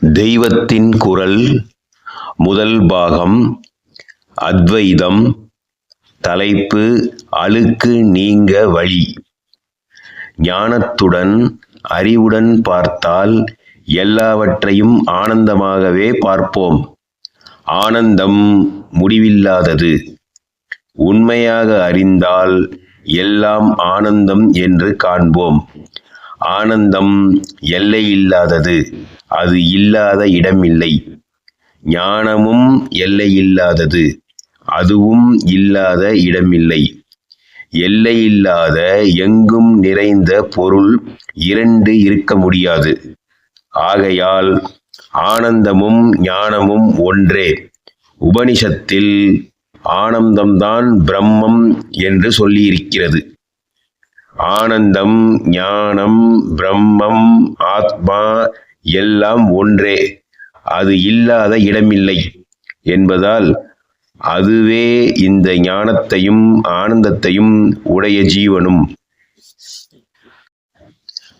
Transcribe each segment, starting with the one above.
தெய்வத்தின் குரல் முதல் பாகம் அத்வைதம் தலைப்பு அழுக்கு நீங்க வழி. ஞானத்துடன் அறிவுடன் பார்த்தால் எல்லாவற்றையும் ஆனந்தமாகவே பார்ப்போம். ஆனந்தம் முடிவில்லாதது. உண்மையாக அறிந்தால் எல்லாம் ஆனந்தம் என்று காண்போம். ஆனந்தம் எல்லையில்லாதது. அது இல்லாத இடமில்லை. ஞானமும் எல்லையில்லாதது. அதுவும் இல்லாத இடமில்லை. எல்லையில்லாத எங்கும் நிறைந்த பொருள் இரண்டு இருக்க முடியாது. ஆகையால் ஆனந்தமும் ஞானமும் ஒன்றே. உபனிஷத்தில் ஆனந்தம்தான் பிரம்மம் என்று சொல்லியிருக்கிறது. ஆனந்தம் ஞானம் பிரம்மம் ஆத்மா எல்லாம் ஒன்றே. அது இல்லாத இடமில்லை என்பதால் அதுவே இந்த ஞானத்தையும் ஆனந்தத்தையும் உடைய ஜீவனும்.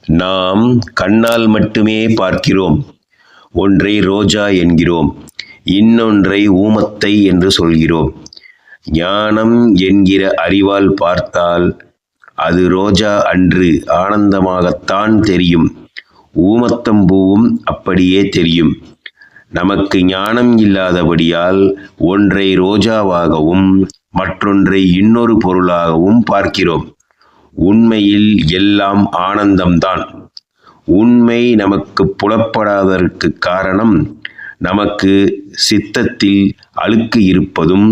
நாம் கண்ணால் மட்டுமே பார்க்கிறோம். ஒன்றை ரோஜா என்கிறோம். இன்னொன்றை ஊமத்தை என்று சொல்கிறோம். ஞானம் என்கிற அறிவால் பார்த்தால் அது ரோஜா அன்று ஆனந்தமாகத்தான் தெரியும். ஊமத்தம்பூவும் அப்படியே தெரியும். நமக்கு ஞானம் இல்லாதபடியால் ஒன்றை ரோஜாவாகவும் மற்றொன்றை இன்னொரு பொருளாகவும் பார்க்கிறோம். உண்மையில் எல்லாம் ஆனந்தம்தான். உண்மை நமக்கு புலப்படாததற்கு காரணம் நமக்கு சித்தத்தில் அழுக்கு இருப்பதும்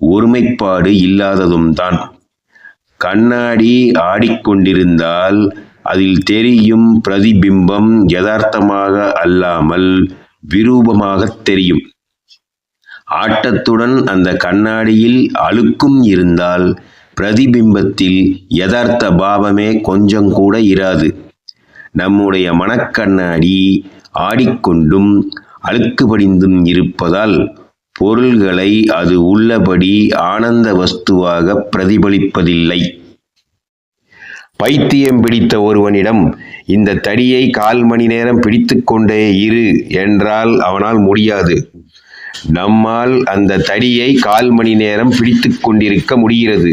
ஒருமைப்பாடு இல்லாததும் தான் கண்ணாடி ஆடிக்கொண்டிருந்தால் அதில் தெரியும் பிரதிபிம்பம் யதார்த்தமாக அல்லாமல் விரூபமாக தெரியும். ஆட்டத்துடன் அந்த கண்ணாடியில் அழுக்கும் இருந்தால் பிரதிபிம்பத்தில் யதார்த்த பாவமே கொஞ்சம் கூட இராது. நம்முடைய மனக்கண்ணாடி ஆடிக்கொண்டும் அழுக்கு படிந்தும் இருப்பதால் பொருள்களை அது உள்ளபடி ஆனந்த வஸ்துவாக பிரதிபலிப்பதில்லை. பைத்தியம் பிடித்த ஒருவனிடம் இந்த தடியை கால் மணி நேரம் பிடித்துக்கொண்டே இரு என்றால் அவனால் முடியாது. நம்மால் அந்த தடியை கால் மணி நேரம் பிடித்து கொண்டிருக்க முடிகிறது.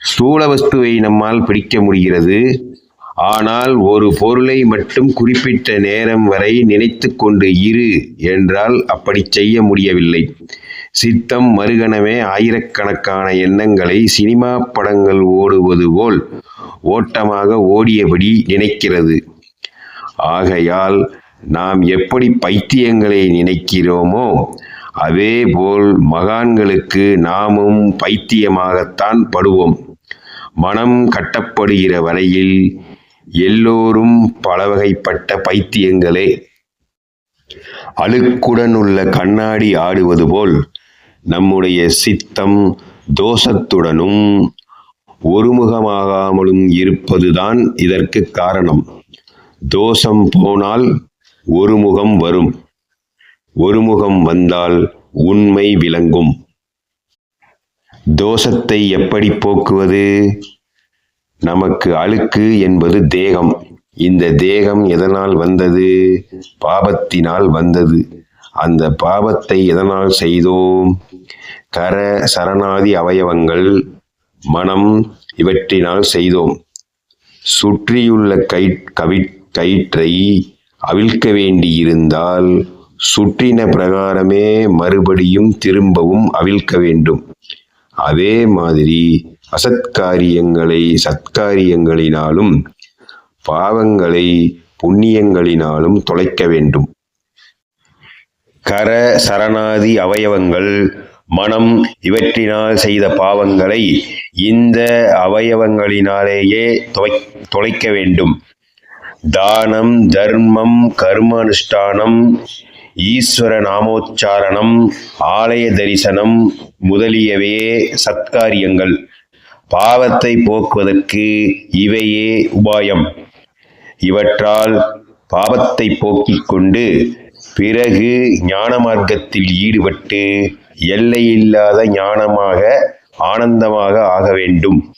ஸ்தூல வஸ்துவை நம்மால் பிடிக்க முடிகிறது. ஆனால் ஒரு பொருளை மட்டும் குறிப்பிட்ட நேரம் வரை நினைத்து கொண்டு இரு என்றால் அப்படி செய்ய முடியவில்லை. சித்தம் மறுகணமே ஆயிரக்கணக்கான எண்ணங்களை சினிமா படங்கள் ஓடுவது போல் ஓட்டமாக ஓடியபடி நினைக்கிறது. ஆகையால் நாம் எப்படி பைத்தியங்களை நினைக்கிறோமோ அதேபோல் மகான்களுக்கு நாமும் பைத்தியமாகத்தான் படுவோம். மனம் கட்டப்படுகிற வரையில் எல்லோரும் பலவகைப்பட்ட பைத்தியங்களே. அழுக்குடன் உள்ள கண்ணாடி ஆடுவது போல் நம்முடைய சித்தம் தோஷத்துடனும் ஒருமுகமாகாமலும் இருப்பதுதான் இதற்கு காரணம். தோஷம் போனால் ஒருமுகம் வரும். ஒருமுகம் வந்தால் உண்மை விளங்கும். தோஷத்தை எப்படி போக்குவது? நமக்கு அழுக்கு என்பது தேகம். இந்த தேகம் எதனால் வந்தது? பாபத்தினால் வந்தது. அந்த பாபத்தை எதனால் செய்தோம்? கர சரணாதி அவயவங்கள் மனம் இவற்றினால் செய்தோம். சுற்றியுள்ள கை கவி கயிற்றை அவிழ்க்க வேண்டியிருந்தால் சுற்றின பிரகாரமே மறுபடியும் திரும்பவும் அவிழ்க்க வேண்டும். அதே மாதிரி அசத்காரியங்களை சத்காரியங்களினாலும் பாவங்களை புண்ணியங்களினாலும் தொலைக்க வேண்டும். கர சரணாதி அவயவங்கள் மனம் இவற்றினால் செய்த பாவங்களை இந்த அவயவங்களினாலேயே தொலை தொலைக்க வேண்டும். தானம் தர்மம் கர்ம அனுஷ்டானம் ஈஸ்வர நாமோச்சாரணம் ஆலய தரிசனம் முதலியவையே சத்காரியங்கள். பாவத்தை போக்குவதற்கு இவையே உபாயம். இவற்றால் பாவத்தை போக்கிக் கொண்டு பிறகு ஞான மார்க்கத்தில் ஈடுபட்டு எல்லையில்லாத ஞானமாக ஆனந்தமாக ஆக வேண்டும்.